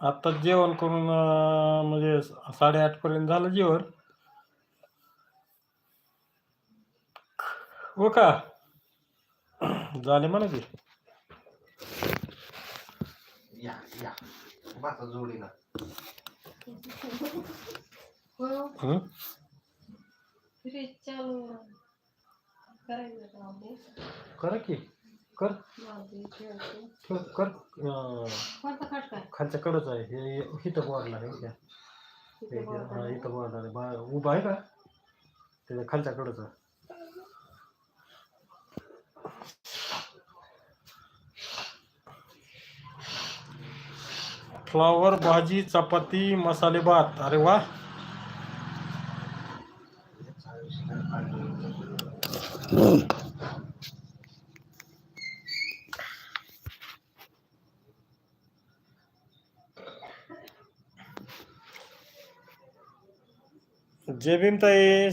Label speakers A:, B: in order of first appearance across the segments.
A: आता जेवण करून म्हणजे साडेआठ पर्यंत झालं जेवण. हो का? झाले म्हणा की
B: या. या जोडीला.
A: हं?
C: फ्रीज चालू करायचं का आम्ही?
A: करा की. कर. कर कर अं? खालच्या कडच आहे हे हे- इथं बोर्डला आहे हे हा
C: आहे.
A: इथं बोर्ड आहे बा उभा आहे का त्याच्या खालच्या कडच आहे फ्लावर भाजी चपाती मसाले भात अरे वा जय भीम ताई.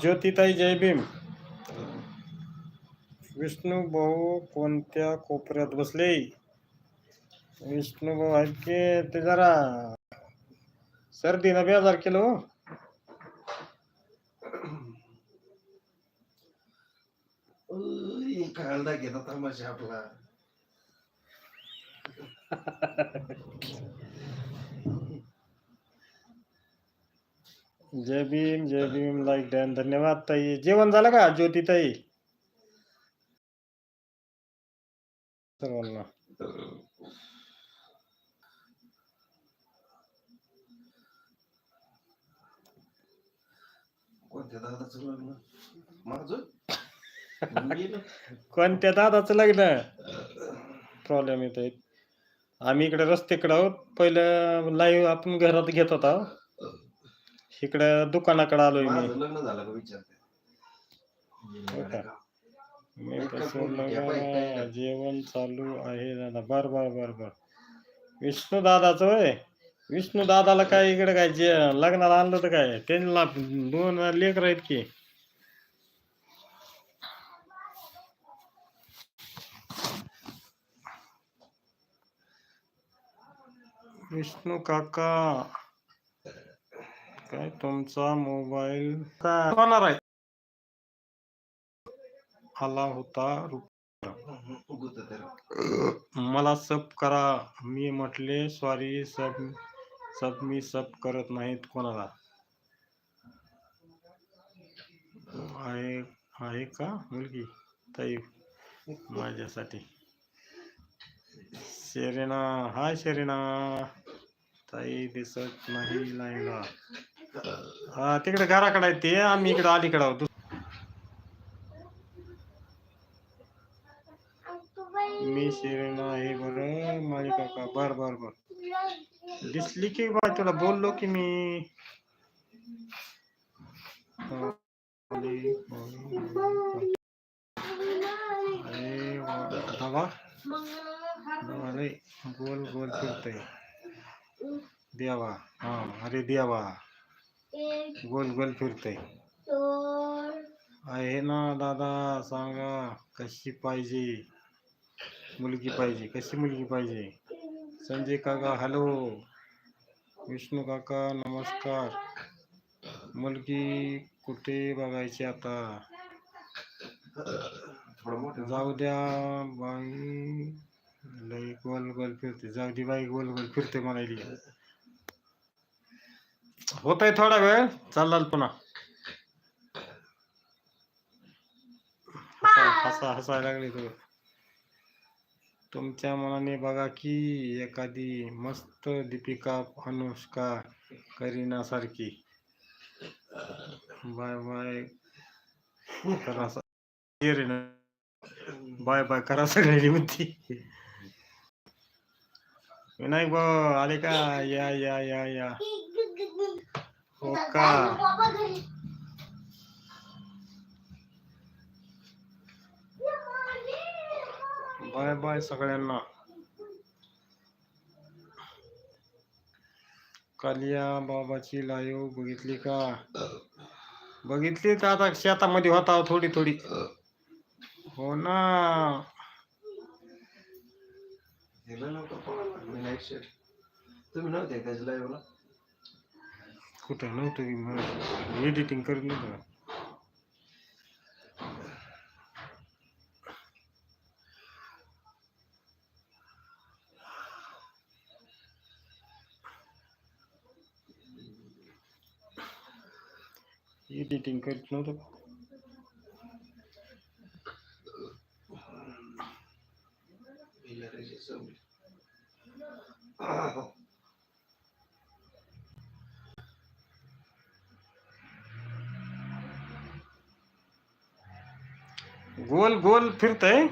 A: ज्योतिताई जय भीम विष्णू भाऊ कोणत्या कोपऱ्यात बसले? विष्णू भाऊ आहेत की ते जरा सर्दीनं बेजार केलं हो.
B: कांदा घेता तमाशा आपला.
A: जय भीम जय भीम लाईक डॅन धन्यवाद ताई. जेवण झालं का ज्योती ताई? सर्वांना.
B: कोणत्या दादाचं लग्न? माझं.
A: कोणत्या दादाचं लग्न? प्रॉब्लेम येत आहेत आम्ही इकडे रस्त्याकडे आहोत. पहिलं लाईव्ह आपण घरात घेत होता. इकडे दुकानाकडे आलोय मी.
B: माझं लग्न झालं का विचारते.
A: हो का? मी
B: घ्या बाई, काय
A: लग्न
B: नाही.
A: जेवण चालू आहे दादा. बर बर बर बर. विष्णू दादाचं होय? विष्णू दादाला काय इकडे काय जे लग्नाला आणलं तर काय? त्यांना दोन लेकर आहेत की. विष्णू काका. काय तुमचा मोबाईल? होणार आहे आला होता मला सब करा. मी म्हटले सॉरी सब सब मी सब करत नाहीत कोणाला. आहे आहे का मुलगी? ताई माझ्यासाठी. शेरेना हाय शेरेना. ताई दिसत नाही लाईनला हा तिकडे घराकडे आहे ते. आम्ही इकडे अलीकडे आहोत. मी शेरेना बर. दिसली की तुला? बोललो की मी. हा, गोल गोल फिरतय. देवा. हा अरे देवा. गोल गोल फिरतय. आहे ना दादा सांगा कशी पाहिजे? मुलगी पाहिजे कशी मुलगी पाहिजे? संजय काका हॅलो. विष्णू काका नमस्कार. मुलगी कुठे बघायची आता? जाऊ द्या बाई. लई गोल गोल फिरते. जाऊ दे बाई गोल गोल फिरते म्हणायली. होत आहे थोडा वेळ. चाललाल पुन्हा. हसा हसा हसायला लागले तो. तुमच्या मनाने बघा की एखादी मस्त दीपिका, अनुष्का, करीना सारखी. Bye bye. करा बाय बाय. करा सगळ्यांनी म्हणती. विनायक भाऊ, आले का? या या या या. हो का? बाय बाय सगळ्यांना. कालिया बाबाची लाईव्ह बघितली का? बघितली तर आता शेतामध्ये होता थोडी थोडी. हो ना.
B: तुम्ही नव्हते त्याच्या लाईव्हला
A: कुठं नव्हतं एडिटिंग करत नव्हतं का? एडिटिंग करत नव्हतं का? गोल गोल फिरतय.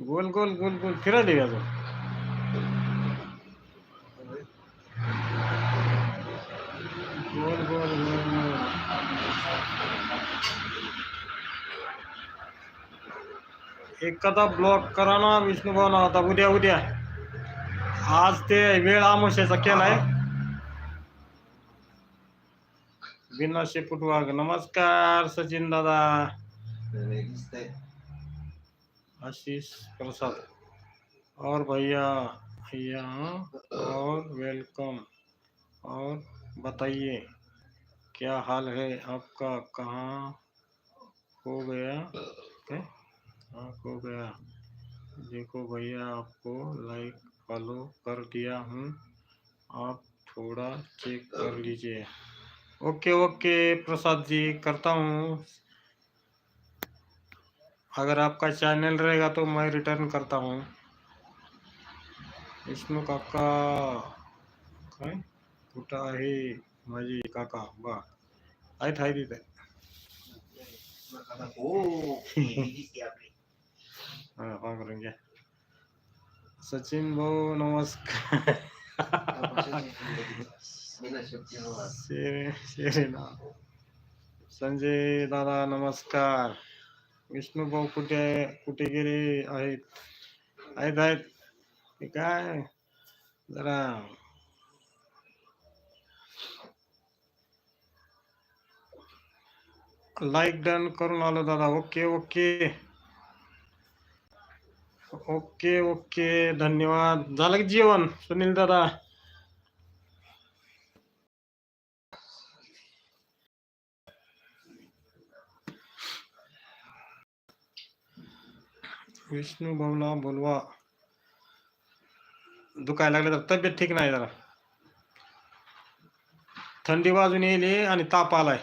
A: गोल गोल गोल गोल फिरायला अजून गोल गोल गोल ब्लॉक करा ना, विष्णू आता उद्या उद्या. आज ते वेळ आमुष्याचा केलाय. बिना शेपूट वाघ. नमस्कार, सचिन दादा. आशीष प्रसाद। और भैया भैया, और वेलकम और बताइए, क्या हाल है आपका? कहाँ हो गया? है? कहाँ खो गया? देखो भैया, आपको लाइक फॉलो कर दिया हूँ। आप थोड़ा चेक कर लीजिए। ओके ओके प्रसाद जी, करता हूँ। अगर आपका चैनल रहेगा तो मैं रिटर्न करता हूँ। विष्णू काका काय? कुठं आहे? माझे काका बा. आहेत आहेत तिथे. हा पांघरून घ्या. सचिन भाऊ नमस्कार. शेरे संजय दादा नमस्कार. विष्णू भाऊ कुठे कुठे गेले? आहेत. आहेत आहेत. ते काय? जरा. लाईक डन करून आलो दादा. Okay okay. Okay okay. धन्यवाद. झालं की जेवण सुनील दादा? विष्णू भाऊला बोलवा. दुखायला लागलं तर तब्येत ठीक नाही जरा. थंडी वाजून येईल आणि ताप आलाय.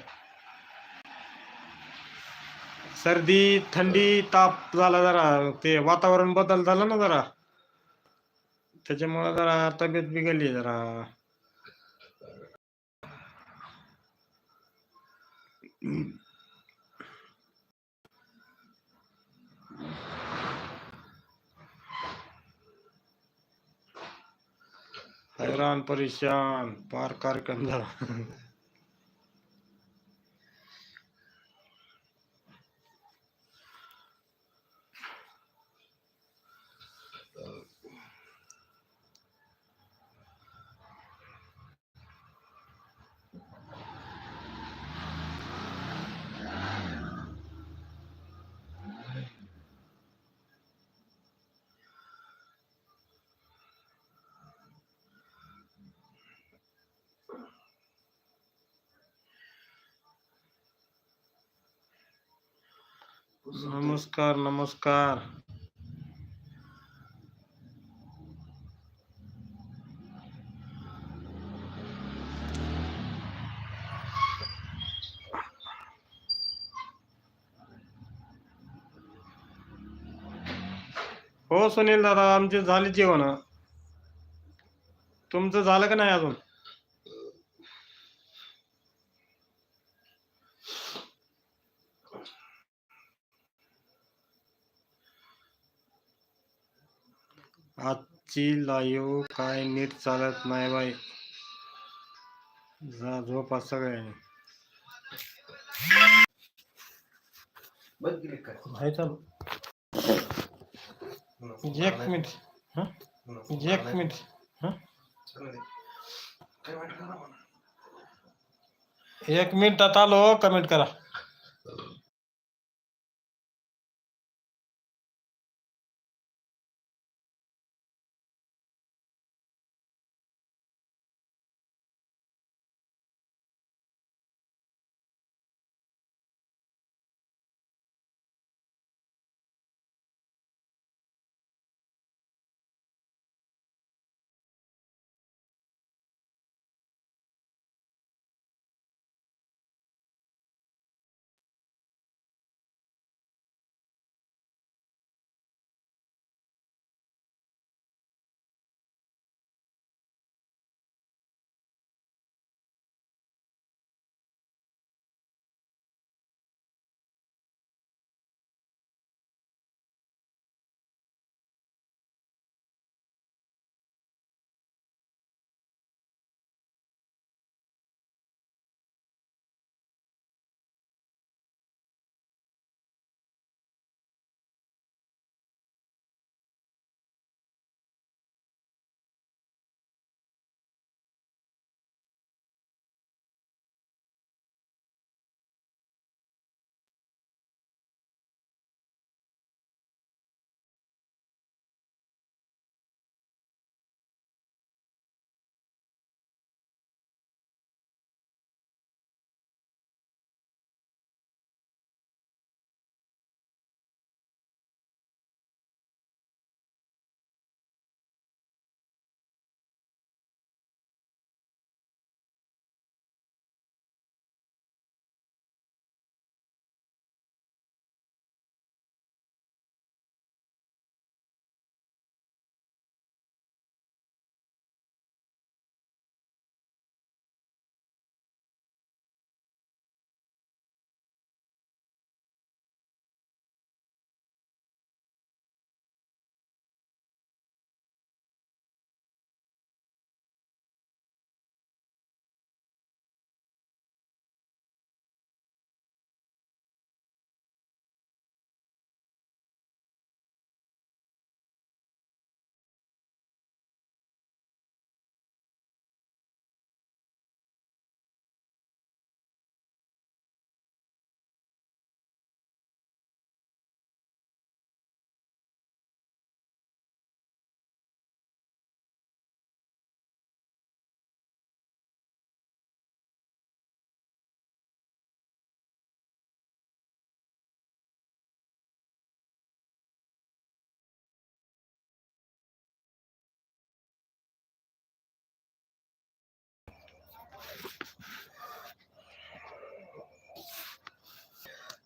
A: सर्दी थंडी ताप झाला जरा. ते वातावरण बदल झालं ना जरा. त्याच्यामुळे जरा तब्येत बिघडली जरा. हैरान परेशान पार कार्यक्रम झाला नमस्कार नमस्कार. हो सुनील दादा आमचे झाले जेवण. तुमचं झालं का नाही अजून? आज आजची लाईव्ह काय नीट चालत नाही बाई जा झोपा सगळ्यांनी
B: बंद केली काय
A: आहे चालू एक मिनिट. हं? एक मिनिट. हं?
B: काय वाटलं ना मला?
A: एक मिनिटात आलो कमेंट करा.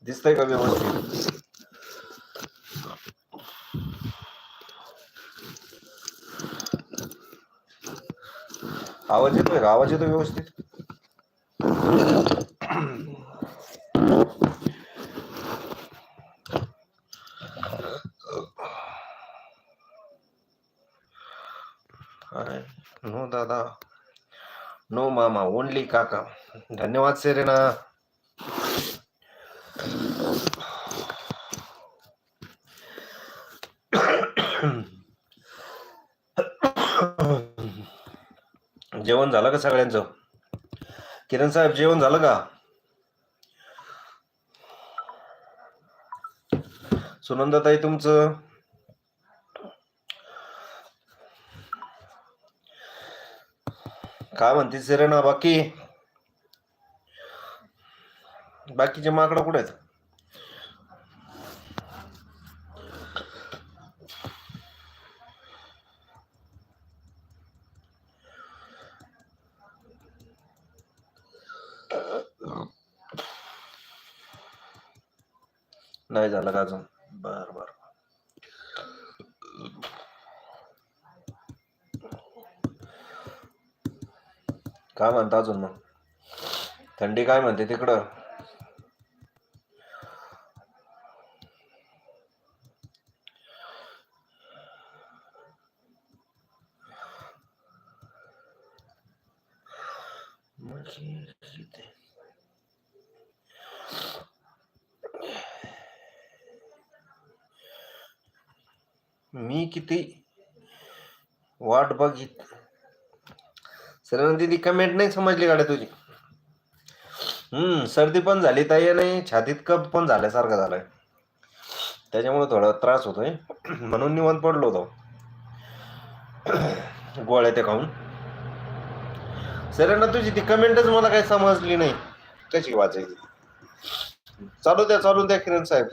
B: दिसतंय का व्यवस्थित? आवाज येतोय का? आवाज येतो व्यवस्थित? हाय. नो दादा. नो मामा ओनली काका. धन्यवाद सेरेना. जेवण झालं का सगळ्यांचं? किरण साहेब जेवण झालं का? सुनंदाताई तुमचं? काय म्हणते सिरेना बाकी? बाकीचे माकडं कुठे आहेत? नाही झालं का अजून? बर बर. काय म्हणता अजून मग? थंडी काय म्हणते तिकडं मी किती? वाट बघित सर दिदी कमेंट नाही समजली गाड्या तुझी. हम्म सर्दी पण झाली ताई नाही छातीत कप पण झाल्यासारखं झालंय. त्याच्यामुळे थोडा त्रास होतोय. म्हणून निवांत पडलो होतो. गोळ्या ते खाऊन. सरांना तुझी ती कमेंटच मला काही समजली नाही. कशी वाचायची? चालू द्या चालू द्या किरण साहेब.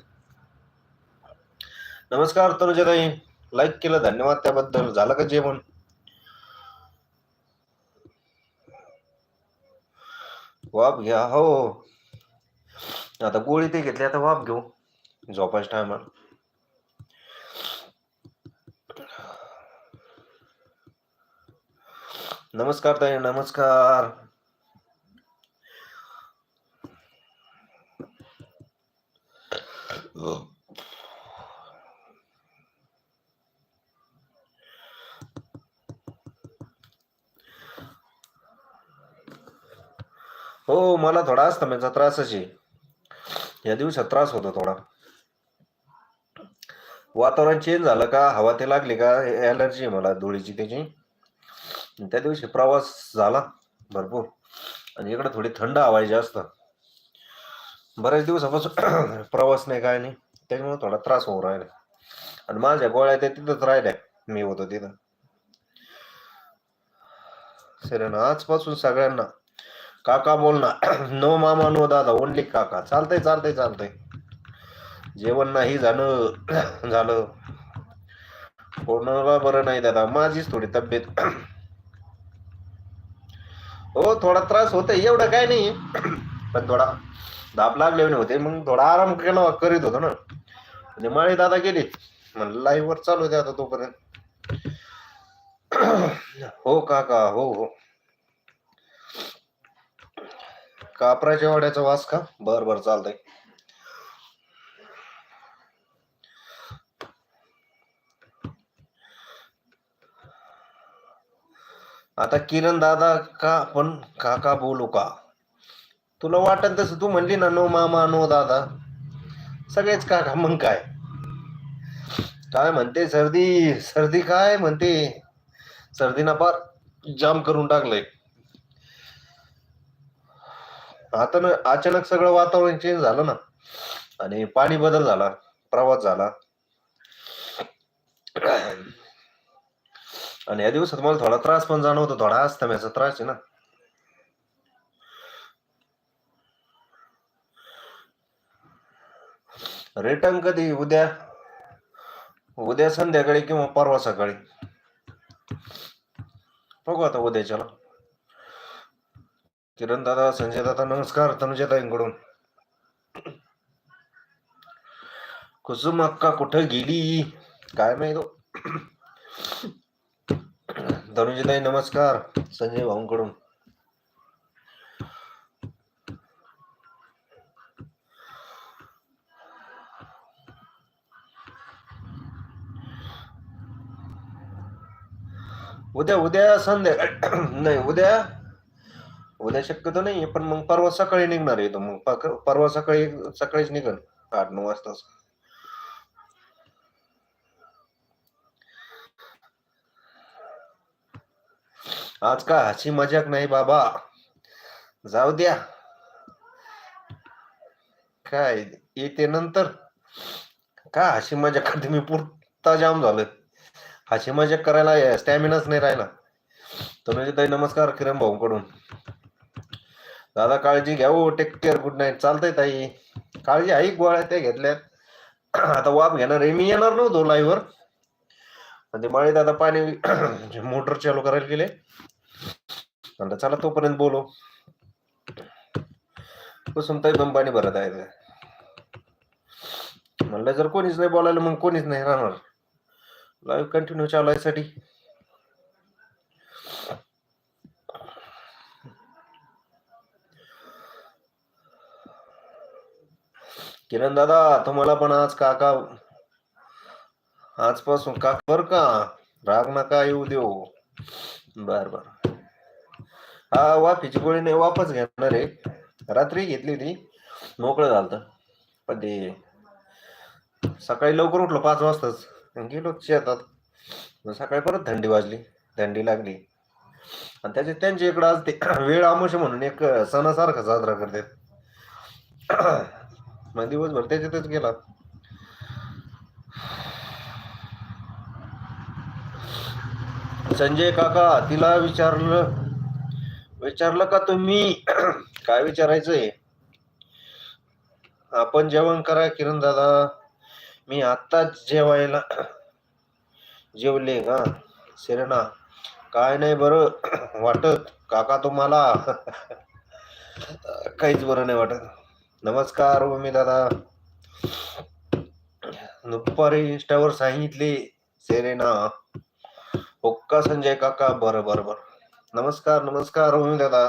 B: नमस्कार तनुजाताई. लाईक केलं धन्यवाद त्याबद्दल. झालं का जेवण? वाफ घ्या हो. आता गोळी ते घेतली आता वाफ घेऊ. झोपायच टायमाला नमस्कार ताई नमस्कार हो मला थोडा अस्थम्याचा त्रासच आहे या दिवसात त्रास होतो थोडा. वातावरण चेंज झालं का? हवा ते लागली का? एलर्जी मला धुळीची त्याची. त्या दिवशी प्रवास झाला भरपूर. आणि इकडे थोडी थंड हवा आहे जास्त. बऱ्याच दिवसापासून प्रवास नाही काय नाही. त्याच्यामुळे थोडा त्रास होऊ राहिला. आणि माझ्या गोळ्या त्या तिथंच राहिल्या. मी होतो तिथं. सर आजपासून सगळ्यांना काका बोल ना. नो मामा नो दादा ओनली काका. चालतंय चालतंय चालतंय. जेवण नाही झालं झालं. कोणाला बरं नाही दादा. माझीच थोडी तब्येत. हो थोडा त्रास होतोय. एवढं काय नाही. पण थोडा दाब लागले होते. मग थोडा आराम केला करीत होतो ना. म्हणजे माळी दादा गेली. म्हणलं लाईव्ह वर चालू होते आता तोपर्यंत. हो काका हो हो. कापराच्या वाड्याचा वास का बर बर चालतंय. आता किरण दादा का पण काका बोलू का? तुला वाटत तसं तू म्हणली ना नो मामा नो दादा. सगळेच काका मग काय? काय म्हणते? सर्दी सर्दी काय म्हणते? सर्दीना फार जाम करून टाकलंय. आता ना अचानक सगळं वातावरण चेंज झालं ना. आणि पाणी बदल झाला प्रवास झाला. आणि या दिवसात मला थोडा त्रास पण जाणवतो थोडा अस्थम्याचा त्रास आहे ना. रिटर्न कधी? उद्या? उद्या संध्याकाळी किंवा परवा सकाळी? बघू आता उद्याच्याला. किरण दादा संजय दादा नमस्कार तनुजाताईंकडून कुसुम अक्का कुठं गेली? काय माहीत तनुजीताई तनुजाताई नमस्कार संजय भाऊंकडून. उद्या उद्या संध्याकाळी नाही उद्या उद्या शक्यतो नाही पण मग परवा सकाळी निघणार आहे तो. मग परवा सकाळी सकाळीच निघन. आठ नऊ वाजता. आज का हसी मजाक नाही बाबा. जाऊ द्या. काय? येते नंतर. का हशी मजाक? करते मी पुरता जाम झालं हशी मजाक करायला स्टॅमिनाच नाही राहिला. तर ताई नमस्कार किरण भाऊकडून. दादा काळजी घ्या हो टेक केअर गुड नाईट चालतंय ताई. काळजी आहे गोळ्या त्या घेतल्यात. आता वाप घेणार आहे. मी येणार नव्हतो लाईव्हवर म्हणजे पण ते दादा पाणी मोटर चालू करायला गेले. म्हणलं चला तोपर्यंत बोलो. बसून ताई पण पाणी भरत आहे म्हणलं जर कोणीच नाही बोलायला मग कोणीच नाही राहणार. लाईव्ह कंटिन्यू चालवायसाठी किरण दादा तुम्हाला पण आज काका आजपासून का बर का? राग नका येऊ देऊ. बर बर. हा वाफीची गोळी नाही वापस घेणार आहे. रात्री घेतली होती. मोकळं झालं पण ते सकाळी लवकर उठलो पाच वाजताच. गेलो शेतात. सकाळी परत थंडी वाजली. थंडी लागली. आणि त्याचे त्यांच्या इकडं आज ते वेळ आमुष म्हणून एक सणासारखा साजरा करतात. मग दिवसभर त्याच्यातच गेला. संजय काका तिला विचारलं विचारलं का तुम्ही? काय विचारायचंय? आपण जेवण करा किरण दादा. मी आत्ताच जेवायला जेवले का सेरेना काय नाही बरं. वाटत काका तुम्हाला? काहीच बरं नाही वाटत. नमस्कार भूमी दादा. दुपारी इंस्टावर सांगितले सेरेना. ओक्का संजय काका बर बर बर. नमस्कार नमस्कार उमी दादा.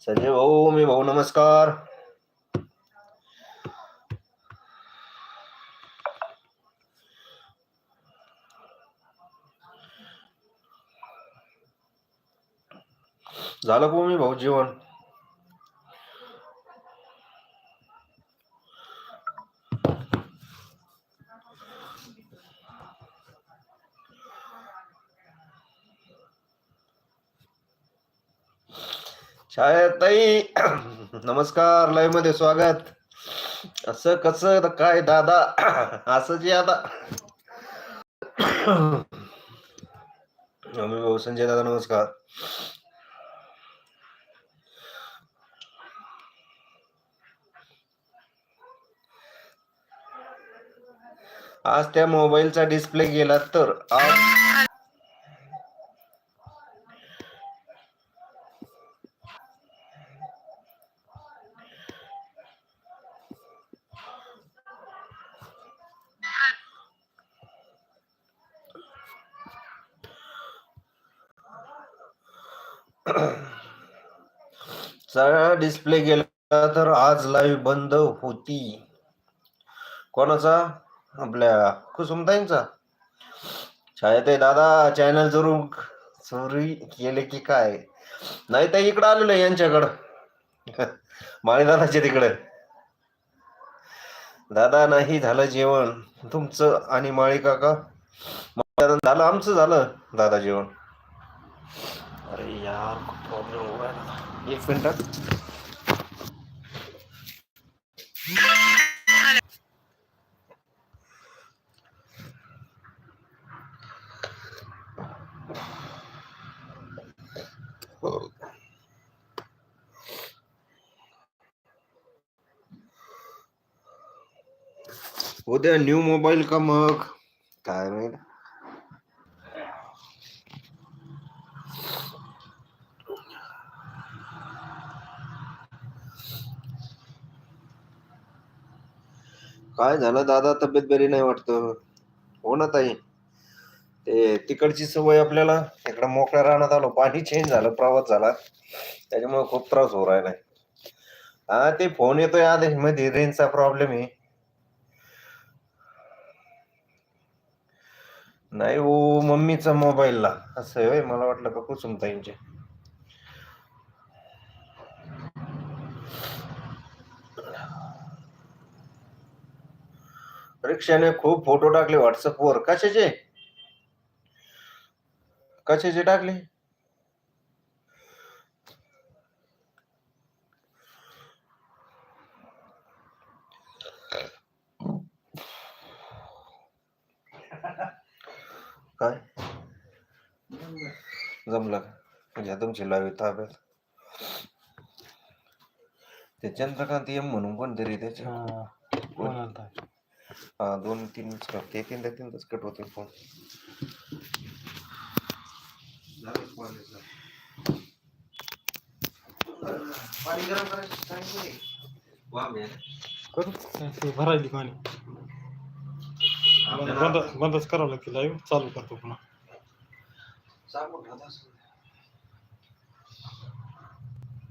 B: संजय भाऊ मी भाऊ नमस्कार. झालं का मी भाऊ जेवण? छायाताई नमस्कार लाईव्हमध्ये स्वागत. असं कसं काय दादा? असं जे आता संजय दादा नमस्कार. आज त्या मोबाईलचा डिस्प्ले गेला तर आज डिस्प्ले गेला तर आज लाईव्ह बंद होती. कोणाचा? आपल्या कुसुमताईंचा. आहे दादा चॅनल जरूर चोरी केले की काय? नाही तर इकडं आलेलो यांच्याकडं. माळी दादाच्या तिकडे. दादा नाही झालं जेवण. तुमचं आणि माळी काका? झालं आमचं झालं दादा जेवण. अरे यार प्रॉब्लेम एक मिनिट. उद्या न्यू मोबाईल का मग? काय माहिती. काय झालं? दादा तब्येत बरी नाही वाटत. हो ना ताई? ते तिकडची सवय आपल्याला. इकडं मोकळ्या राहण्यात आलो. पाणी चेंज झालं प्रवास झाला. त्याच्यामुळे खूप त्रास हो राहिला हा ते फोन येतोय आधी. मध्ये रेंजचा प्रॉब्लेम आहे. नाही ओ मम्मीचा मोबाईलला असं आहे होय मला वाटलं का कुसुम ताईंचे. रिक्षाने खूप फोटो टाकले व्हॉट्सअपवर कशाचे? कशाचे टाकले? काय? जमलं का? म्हणजे तुमची लावी ताब्यात. ते चंद्रकांत एम म्हणून कोणतरी त्याच्या दोन तीन कट ते तीन तीनच कट होते फ़ोन पाणी गरम करायचं सांगितलंय. वाफ घ्या.
A: करू ते भरायली पाणी बंद बंदच करावं लाईव्ह चालू करतो पुन्हा.